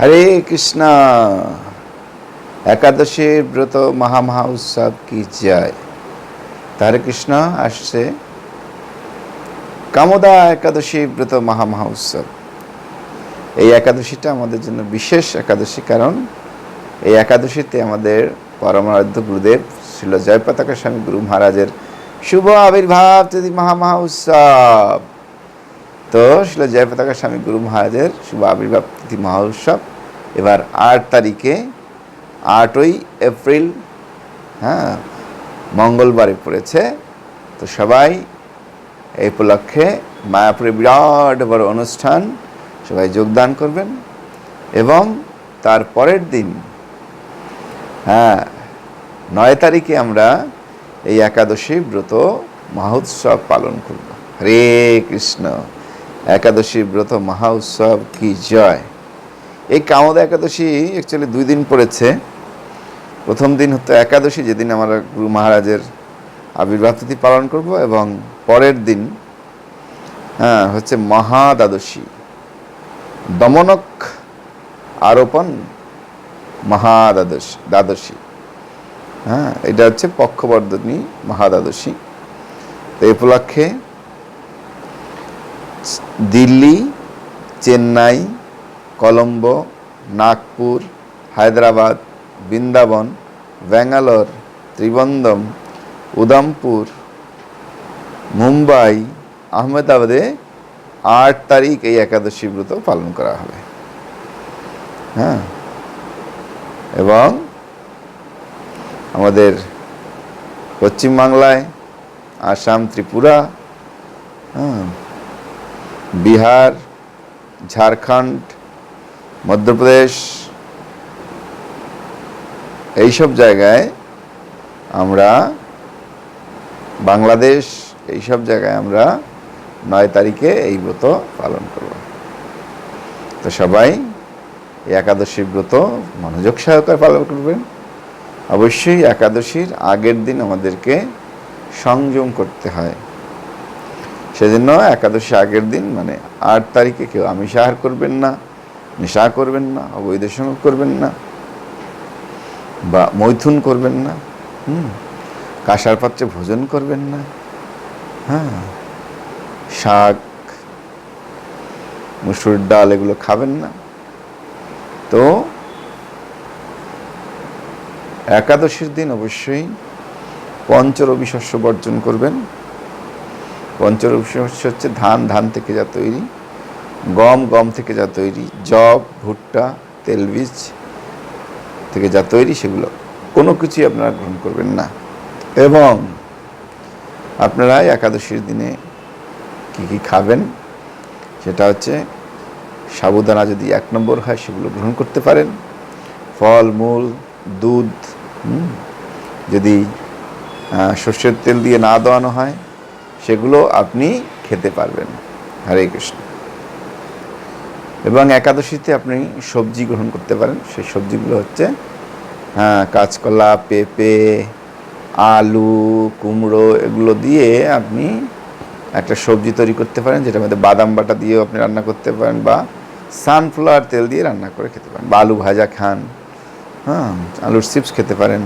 হরে কৃষ্ণ। একাদশীর ব্রত মহামহা উৎসব কি যায় হরে কৃষ্ণ আসছে। কামদা একাদশী ব্রত মহামহা উৎসব এই একাদশীটা আমাদের জন্য বিশেষ একাদশী কারণ, এই একাদশীতে আমাদের পরমারাধ্য গুরুদেব ছিল জয়পতাকা স্বামী গুরু মহারাজের শুভ আবির্ভাব তিথি মহামহা উৎসব তো শিল জয়পতাকা স্বামী গুরু মহারাজের শুভ আবির্ভাব তিথি মহা উৎসব এবার আট তারিখে, আটই এপ্রিল হ্যাঁ মঙ্গলবারে পড়েছে। তো সবাই এই উপলক্ষে মায়াপুরে বিরাট বড় অনুষ্ঠান, সবাই যোগদান করবেন। এবং তার পরের দিন হ্যাঁ নয় তারিখে আমরা এই একাদশী ব্রত মহোৎসব পালন করব। হরে কৃষ্ণ। একাদশী ব্রত মহা উৎসব কি জয়? এই কামদা একাদশী অ্যাকচুয়ালি দুই দিন পড়েছে। প্রথম দিন হতো একাদশী, যেদিন আমরা গুরু মহারাজের আবির্ভাব তিথি পালন করব এবং পরের দিন হ্যাঁ হচ্ছে মহাদ্বাদশী। দমনক আরোপণ মহাদ্বাদশ দ্বাদশী। হ্যাঁ এটা হচ্ছে পক্ষবর্ধনী মহাদ্বাদশী। তো এই উপলক্ষে দিল্লি, চেন্নাই, কলম্বো, নাগপুর, হায়দ্রাবাদ, বৃন্দাবন, ব্যাঙ্গালোর ত্রিবন্দম উদামপুর, মুম্বাই, আহমেদাবাদে আট তারিখ এই একাদশী ব্রত পালন করা হবে। হ্যাঁ? এবং আমাদের পশ্চিমবাংলায়, আসাম, ত্রিপুরা হ্যাঁ? বিহার, ঝাড়খণ্ড, মধ্যপ্রদেশ, এইসব জায়গায় আমরা বাংলাদেশ, এইসব জায়গায় আমরা নয় তারিখে এই ব্রত পালন করব। তো সবাই এই একাদশী ব্রত মনোযোগ সহকারে পালন করবেন। অবশ্যই একাদশীর আগের দিন আমাদেরকে সংযম করতে হয়। সেজন্য একাদশী আগের দিন মানে আট তারিখে কেউ আমিষ আহার করবেন না, নেশা করবেন না, অবৈধ সঙ্গ করবেন না, বা মৈথুন করবেন না, হুম, কাঁসার পাত্রে ভোজন করবেন না হ্যাঁ শাক, মুসুর ডাল এগুলো খাবেন না। তো একাদশীর দিন অবশ্যই পঞ্চরবি শস্য বর্জন করবেন। পঞ্চরবি শস্য হচ্ছে ধান ধান থেকে যা তৈরি, গম গম থেকে যা তৈরি জব ভুট্টা তেলবীজ থেকে যা তৈরি সেগুলো। কোনো কিছুই আপনারা গ্রহণ করবেন না। এবং আপনারা একাদশীর দিনে কি কি খাবেন? সেটা হচ্ছে সাবুদানা যদি এক নম্বর হয়, সেগুলো গ্রহণ করতে পারেন। ফল, মূল, দুধ যদি সর্ষের তেল দিয়ে না দেওয়ানো হয় সেগুলো আপনি খেতে পারবেন। হরে কৃষ্ণ। এবং একাদশীতে আপনি সবজি গ্রহণ করতে পারেন। সেই সবজিগুলো হচ্ছে হ্যাঁ কাঁচকলা, পেঁপে, আলু, কুমড়ো এগুলো দিয়ে আপনি একটা সবজি তৈরি করতে পারেন, যেটার মধ্যে বাদাম বাটা দিয়েও আপনি রান্না করতে পারেন বা সানফ্লাওয়ার তেল দিয়ে রান্না করে খেতে পারেন। বা আলু ভাজা খান হ্যাঁ আলুর চিপস খেতে পারেন।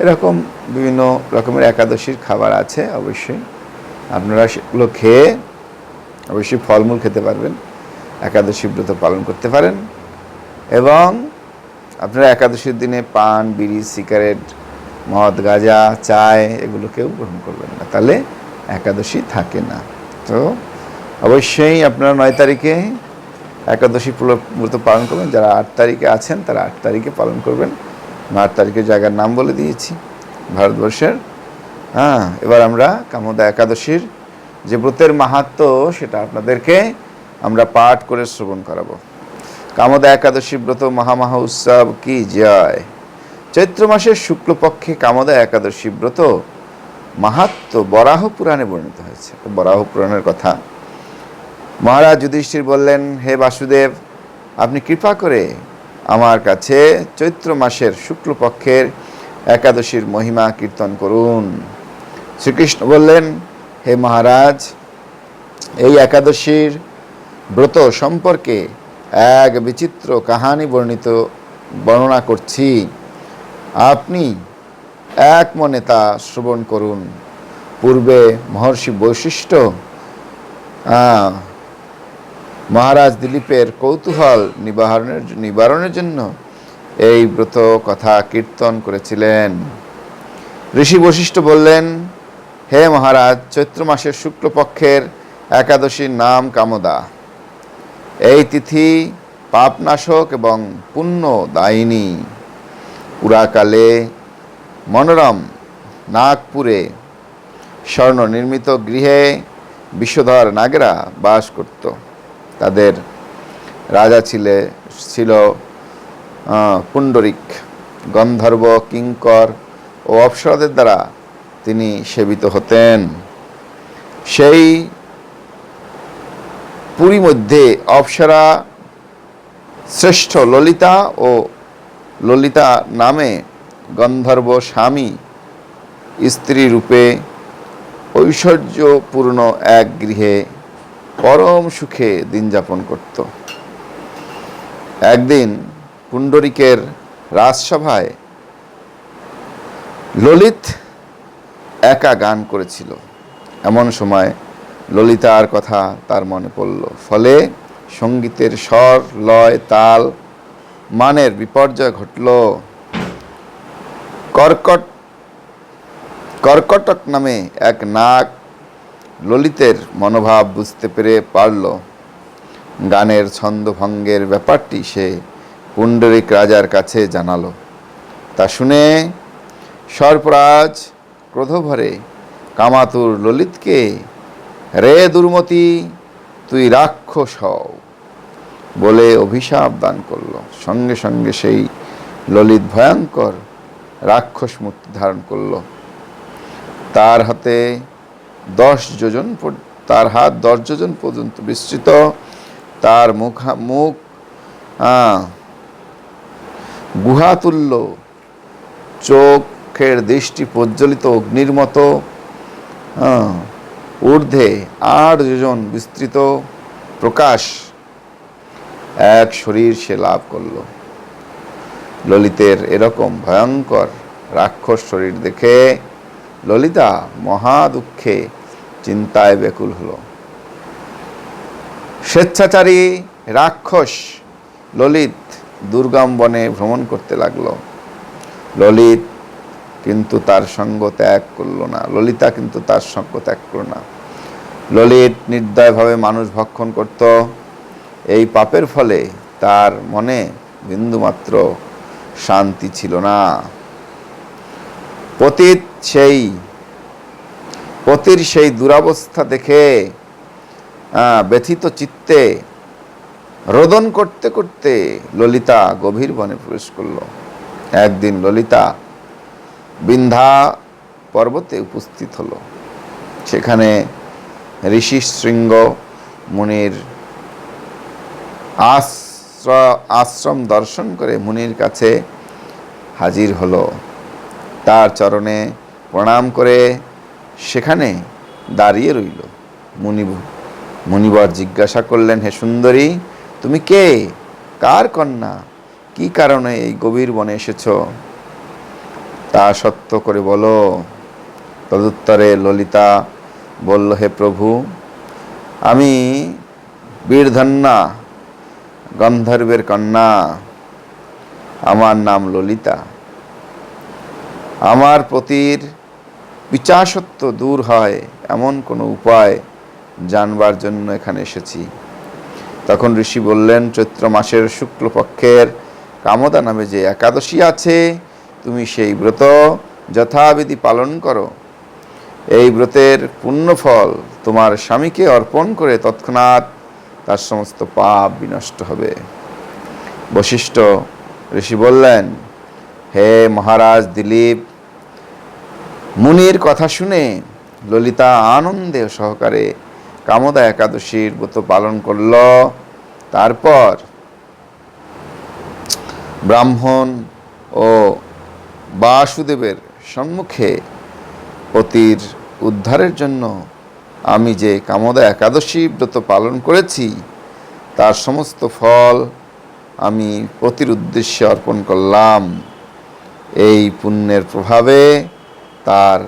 এরকম বিভিন্ন রকমের একাদশীর খাবার আছে অবশ্যই। আপনারা সেগুলো খেয়ে অবশ্যই ফলমূল খেতে পারবেন। একাদশী ব্রত পালন করতে পারেন। এবং আপনারা একাদশীর দিনে পান, বিড়ি, সিগারেট, মদ, গাঁজা, চায় এগুলো কেউ গ্রহণ করবেন না। তাহলে একাদশী থাকে না। তো অবশ্যই আপনারা নয় তারিখে একাদশী ব্রত পালন করবেন। যারা আট তারিখে আছেন তারা আট তারিখে পালন করবেন। আট তারিখের জায়গার নাম বলে দিয়েছি। ভারতবর্ষের হ্যাঁ এবার আমরা কামদা একাদশীর যে ব্রতের মাহাত্ম সেটা আপনাদেরকে আমরা পাঠ করে শ্রবণ করাবো। কামদা একাদশী ব্রত মহামহা উৎসব কি জয়? চৈত্র মাসের শুক্লপক্ষে কামদা একাদশী ব্রত মাহাত্ম বরাহ পুরাণে বর্ণিত হয়েছে। বরাহ পুরাণের কথা। মহারাজ যুধিষ্ঠির বললেন, হে বাসুদেব, আপনি কৃপা করে আমার কাছে চৈত্র মাসের শুক্লপক্ষের একাদশীর মহিমা কীর্তন করুন। শ্রীকৃষ্ণ বললেন, হে মহারাজ, এই একাদশীর ব্রত সম্পর্কে এক বিচিত্র কাহানি বর্ণিত, বর্ণনা করছি। আপনি এক মনে তা শ্রবণ করুন। পূর্বে মহর্ষি বৈশিষ্ট্য মহারাজ দিলীপের কৌতূহল নিবারণের নিবারণের জন্য এই ব্রত কথা কীর্তন করেছিলেন। ঋষি বৈশিষ্ট্য বললেন হে মহারাজ, চৈত্র মাসের শুক্লপক্ষের একাদশীর নাম কামদা। এই তিথি পাপনাশক এবং পুণ্য দায়িনী পুরাকালে মনোরম নাগপুরে স্বর্ণ নির্মিত গৃহে বিশ্বধর নাগেরা বাস করত। তাদের রাজা ছিলে, ছিল পুণ্ডরিক, গন্ধর্ব, কিঙ্কর ও অপ্সরাদের দ্বারা তিনি সেবিত হতেন। সেই পুরী মধ্যে অপ্সরা, শ্রেষ্ঠ ললিতা ও ললিতা নামে গন্ধর্ব স্বামী স্ত্রী রূপে ঐশ্বর্যপূর্ণ এক গৃহে পরম সুখে দিন যাপন করত। একদিন পুণ্ডরিকের রাজসভায় ললিত একা গান করেছিল। এমন সময় ললিতার কথা তার মনে পড়ল। ফলে সঙ্গীতের স্বর, লয়, তাল মানের বিপর্যয় ঘটল। কর্কট, কর্কটক নামে এক নাক ললিতের মনোভাব বুঝতে পেরে পারল। গানের ছন্দভঙ্গের ব্যাপারটি সে পুণ্ডরিক রাজার কাছে জানালো। তা শুনে সর্পরাজ ক্রোধভরে কামাতুর ললিতকে, রে দুর্মতি, তুই রাক্ষস হও। বলে অভিশাপ দান করল। সঙ্গে সঙ্গে সেই ললিত ভয়ঙ্কর রাক্ষস মূর্তি ধারণ করল। তার হাতে দশ যোজন তার হাত দশ যোজন পর্যন্ত বিস্তৃত। তার মুখ মুখ গুহাতুল্য চোখের দৃষ্টি প্রজ্বলিত অগ্নির মতো আহ, ঊর্ধ্বে আর যোজন বিস্তৃত প্রকাশ এক শরীর সে লাভ করল। ললিতের এরকম ভয়ঙ্কর রাক্ষস শরীর দেখে ললিতা মহা দুঃখে চিন্তায় ব্যাকুল হল। স্বেচ্ছাচারী রাক্ষস ললিত দুর্গম বনে ভ্রমণ করতে লাগল। ললিত কিন্তু তার সঙ্গ ত্যাগ করল না। ললিতা কিন্তু তার সঙ্গ ত্যাগ করল না। ললিত নির্দয়ভাবে মানুষ ভক্ষণ করত। এই পাপের ফলে তার মনে বিন্দুমাত্র শান্তি ছিল না। পতিত সেই, পতির সেই দুরাবস্থা দেখে ব্যথিত চিত্তে, রোদন করতে করতে ললিতা গভীর বনে প্রবেশ করল। একদিন ললিতা বিন্ধা পর্বতে উপস্থিত হলো। সেখানে ঋষি শৃঙ্গ মুনির আশ্র- আশ্রম দর্শন করে মুনির কাছে হাজির হলো। তার চরণে প্রণাম করে সেখানে দাঁড়িয়ে রইল। মুনি মুনিবর জিজ্ঞাসা করলেন, হে সুন্দরী, তুমি কে? কার কন্যা? কি কারণে এই গভীর বনে এসেছ? তা সত্য করে বলো। তদুত্তরে ললিতা বলল, হে প্রভু, আমি বীরধন্যা গন্ধর্বের কন্যা, আমার নাম ললিতা। আমার পতির পিচাসত্ব দূর হয়, এমন কোনো উপায় জানবার জন্য এখানে এসেছি। তখন ঋষি বললেন, চৈত্র মাসের শুক্লপক্ষের কামদা নামে যে একাদশী আছে তুমি সেই ব্রত যথাবিধি পালন করো। এই ব্রতের পুণ্যফল তোমার স্বামীকে অর্পণ করে তৎক্ষণাৎ তার সমস্ত পাপ বিনষ্ট হবে। বশিষ্ঠ ঋষি বললেন, হে মহারাজ দিলীপ, মুনির কথা শুনে ললিতা আনন্দে সহকারে কামদা একাদশীর ব্রত পালন করল। তারপর ব্রাহ্মণ ও বাসুদেবের সম্মুখে অতির উদ্ধারের জন্য আমি যে কামদা একাদশী ব্রত পালন করেছি, তার সমস্ত ফল আমি পতির উদ্দেশ্যে অর্পণ করলাম। এই পুণ্যের প্রভাবে তার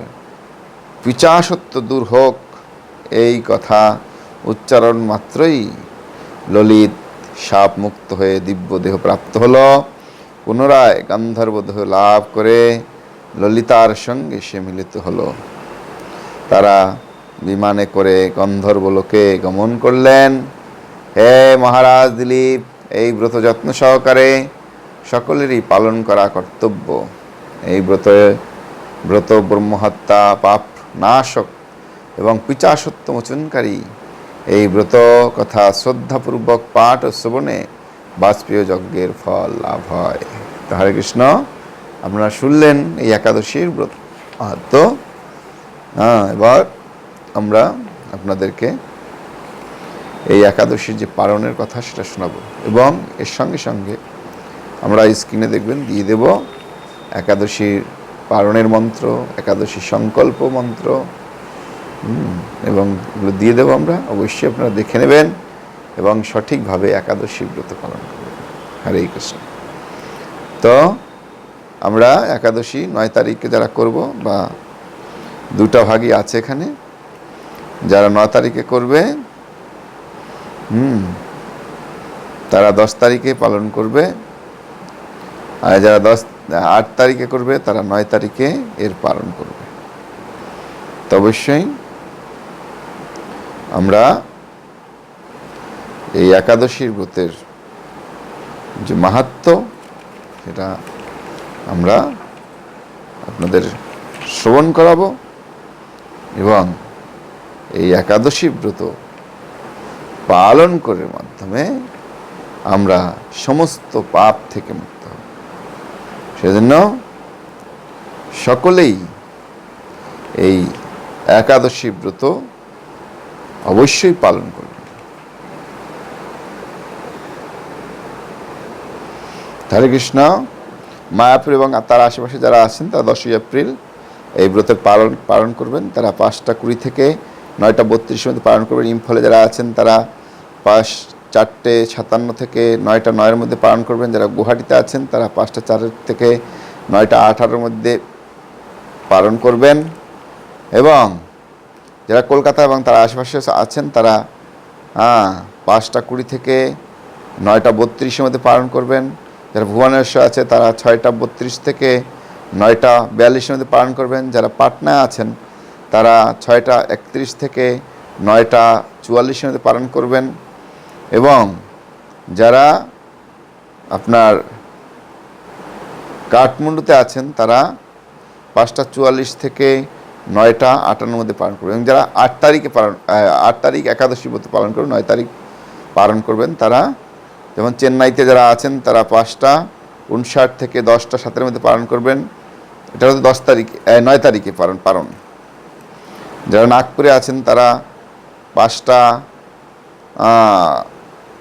পিচাসত্ব দূর হোক, এই কথা উচ্চারণ মাত্রই ললিত সাপ মুক্ত হয়ে দিব্য দেহ প্রাপ্ত হলো। পুনরায় গান্ধর্ব দেহ লাভ করে ললিতার সঙ্গে সে মিলিত হলো। তারা বিমানে করে গন্ধর্বলোকে গমন করলেন। হে মহারাজ দিলীপ, এই ব্রত যত্ন সহকারে সকলেরই পালন করা কর্তব্য। এই ব্রত ব্রত ব্রহ্মহত্যা, পাপ নাশক এবং পিচাসত্ব মোচনকারী। এই ব্রত কথা শ্রদ্ধাপূর্বক পাঠ ও শ্রবণে বাজপেয় যজ্ঞের ফল লাভ হয়। তো হরে কৃষ্ণ, আপনারা শুনলেন এই একাদশীর ব্রত। মাহাত্ম হ্যাঁ এবার আমরা আপনাদেরকে এই একাদশীর যে পালনের কথা সেটা শোনাবো এবং এর সঙ্গে সঙ্গে আমরা স্ক্রিনে দেখবেন দিয়ে দেব একাদশীর পালনের মন্ত্র, একাদশী সংকল্প মন্ত্র। এবং এগুলো দিয়ে দেবো আমরা। অবশ্যই আপনারা দেখে নেবেন। এবং সঠিকভাবে একাদশী ব্রত পালন করবেন হরে কৃষ্ণ। তো আমরা একাদশী নয় তারিখে যারা করব বা দুটা ভাগই আছে এখানে, যারা নয় তারিখে করবে, হুম, তারা দশ তারিখে পালন করবে, আর যারা দশ, আট তারিখে করবে, তারা নয় তারিখে এর পালন করবে। তো অবশ্যই আমরা এই একাদশীর ব্রতের যে মাহাত্ম সেটা আমরা আপনাদের শ্রবণ করাবো এবং এই একাদশী ব্রত পালন করার মাধ্যমে আমরা সমস্ত পাপ থেকে মুক্ত হব। সেজন্য সকলেই এই একাদশী ব্রত অবশ্যই পালন করবেন হরে কৃষ্ণ, মায়াপুর এবং তার আশেপাশে যারা আছেন, তারা দশই এপ্রিল এই ব্রতের পালন পালন করবেন। তারা পাঁচটা কুড়ি থেকে নয়টা বত্রিশের মধ্যে পালন করবেন। ইম্ফলে যারা আছেন, তারা পাঁচ, চারটে, সাতান্ন থেকে নয়টা, নয়ের মধ্যে পালন করবেন। যারা গুয়াহাটিতে আছেন, তারা পাঁচটা চারের থেকে নয়টা, আঠারোর মধ্যে পালন করবেন। এবং যারা কলকাতা এবং তার আশেপাশে আছেন, তারা পাঁচটা কুড়ি থেকে নয়টা বত্রিশের মধ্যে পালন করবেন। যারা ভুবনেশ্বর আছে, তারা ছয়টা বত্রিশ থেকে নয়টা বিয়াল্লিশের মধ্যে পালন করবেন। যারা পাটনায় আছেন, তারা ছয়টা একত্রিশ থেকে নয়টা চুয়াল্লিশের মধ্যে পালন করবেন। এবং যারা আপনার কাঠমান্ডুতে আছেন, তারা পাঁচটা চুয়াল্লিশ থেকে নয়টা আটান্নর মধ্যে পালন করবেন। এবং যারা আট তারিখে পালন আট তারিখ একাদশী মধ্যে পালন করবেন, নয় তারিখ পালন করবেন, তারা যেমন চেন্নাইতে যারা আছেন, তারা পাঁচটা, উনষাট থেকে দশটা, সাতের মধ্যে পালন করবেন। এটা হচ্ছে দশ তারিখ নয় তারিখে পালন পালন। যারা নাগপুরে আছেন, তারা পাঁচটা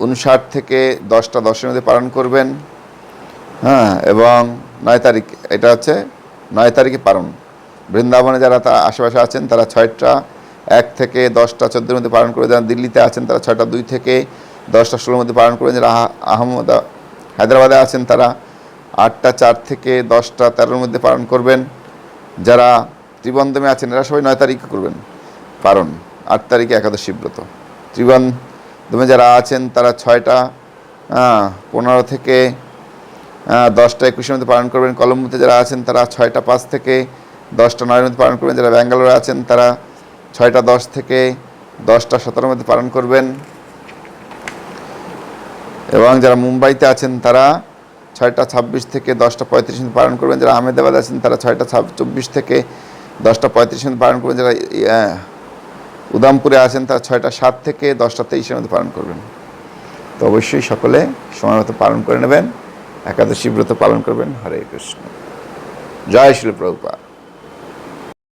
উনষাট থেকে দশটা, দশের মধ্যে পালন করবেন। হ্যাঁ এবং নয় তারিখ, এটা হচ্ছে নয় তারিখে পালন। বৃন্দাবনে যারা তার আশেপাশে আছেন, তারা ছয়টা, এক থেকে দশটা, চোদ্দোর মধ্যে পালন করবেন যারা দিল্লিতে আছেন, তারা ছয়টা, দুই থেকে দশটা ষোলোর মধ্যে পালন করবেন যারা আহমদ হায়দ্রাবাদে আছেন তারা আটটা, চার থেকে দশটা, তেরোর মধ্যে পালন করবেন। যারা ত্রিবন্ধমে আছেন এরা সবাই নয় তারিখে করবেন পালন, আট তারিখে একাদশী ব্রত। ত্রিবন্ধমে যারা আছেন তারা ছয়টা পনেরো থেকে দশটা, একুশের মধ্যে পালন করবেন। কলম্বোতে যারা আছেন তারা ছয়টা, পাঁচ থেকে দশটা, নয়ের মধ্যে পালন করবেন। যারা ব্যাঙ্গালোরে আছেন তারা ছয়টা, দশ থেকে দশটা, সতেরোর মধ্যে পালন করবেন। এবং যারা মুম্বাইতে আছেন, তারা ছয়টা ছাব্বিশ থেকে দশটা পঁয়ত্রিশ মিনিট পালন করবেন। যারা আহমেদাবাদ আছেন, তারা ছয়টা চব্বিশ থেকে দশটা পঁয়ত্রিশ মিনিট পালন করবেন। যারা উদামপুরে আছেন, তারা ছয়টা সাত থেকে দশটা তেইশের মধ্যে পালন করবেন। তো অবশ্যই সকলে সময় মতো পালন করে নেবেন। একাদশী ব্রত পালন করবেন। হরে কৃষ্ণ। জয় শ্রী প্রভুপাদ।